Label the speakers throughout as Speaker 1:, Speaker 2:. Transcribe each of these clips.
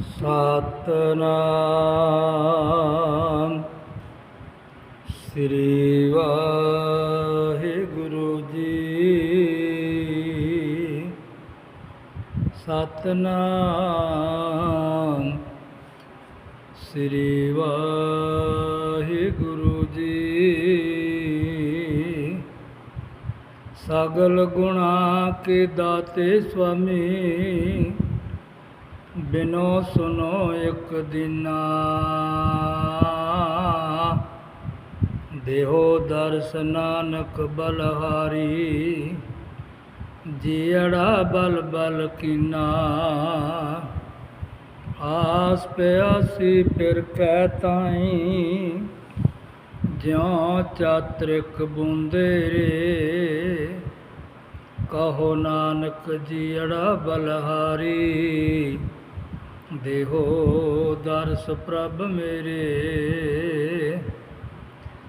Speaker 1: ਸਤਨਾਮ। ਸ੍ਰੀ ਵਾਹਿਗੁਰੂ ਜੀ। ਸਤਨਾਮ। ਸ੍ਰੀ ਵਾਹਿਗੁਰੂ ਜੀ। ਸਗਲ ਗੁਣਾ ਕੇ ਦਾਤੇ ਸੁਆਮੀ ਬਿਨੋ ਸੁਨੋ ਇੱਕ ਦਿਨਾ। ਦੇਹੋ ਦਰਸ ਨਾਨਕ ਬਲਹਾਰੀ ਜੀੜਾ ਬਲ ਬਲ ਕੀਨਾ। ਆਸ ਪਿਆਸੀ ਫਿਰ ਕਹਿ ਤਾਈ, ਜਿਉ ਚਾਤ੍ਰਿਕ ਬੁੰਦੇ ਰੇ। ਕਹੋ ਨਾਨਕ ਜੀੜਾ ਬਲਹਾਰੀ ਦੇਹੋ ਦਰਸ ਪ੍ਰਭ ਮੇਰੇ।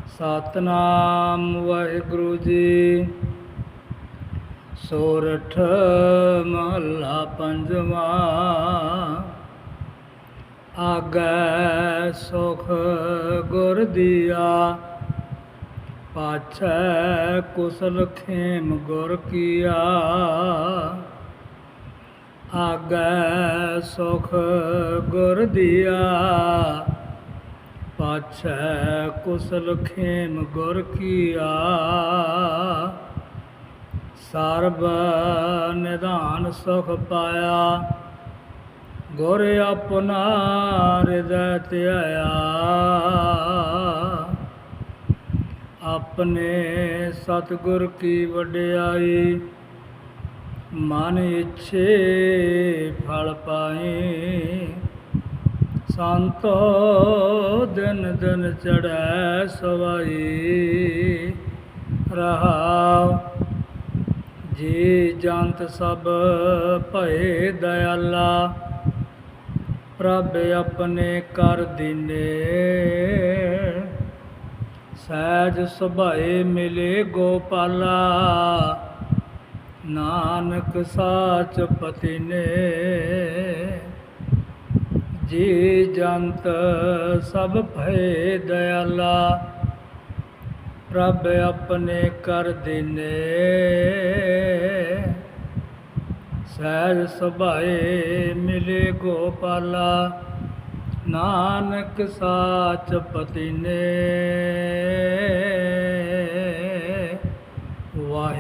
Speaker 1: ਸਤਨਾਮ ਵਾਹਿਗੁਰੂ ਜੀ। ਸੋਰਠ ਮਹੱਲਾ ਪੰਜਵਾ। ਆਗੈ ਸੁਖ ਗੁਰ ਦੀਆ। ਪਾਛੈ ਕੁਸਲ ਖੇਮ ਗੁਰ ਕੀਆ। ਆਗੈ ਸੁਖ ਗੁਰ ਦੀਆ, ਪਾਛੈ ਕੁਸਲ ਖੇਮ ਗੁਰ ਕੀਆ। ਸਰਬ ਨਿਧਾਨ ਸੁਖ ਪਾਇਆ, ਗੁਰ ਆਪਣਾ ਹਿਰਦੈ ਧਿਆਇਆ। ਆਪਣੇ ਸਤਿਗੁਰ ਕੀ ਵਡਿਆਈ ਮਨ ਇੱਛੇ ਫਲ ਪਾਏ। ਸੰਤੋ ਦਿਨ ਦਿਨ ਚੜੈ ਸਵਾਈ। ਰਹਾਉ, ਜੀ ਜੰਤ ਸਭ ਭਏ ਦਇਆਲਾ। ਪ੍ਰਭ ਆਪਣੇ ਕਰ ਦਿਨੇ। ਸਹਿਜ ਸੁਭਾਏ ਮਿਲੇ ਗੋਪਾਲਾ। ਨਾਨਕ ਸਾਚ ਪਤੀ ਨੇ ਜੀ ਜੰਤ ਸਭ ਭਏ ਦਇਆਲਾ, ਪ੍ਰਭ ਆਪਣੇ ਕਰ ਦਿਨੇ। ਸਹਿਜ ਸੁਭਾਏ ਮਿਲੇ ਗੋਪਾਲਾ, ਨਾਨਕ ਸਾਚ ਪਤੀ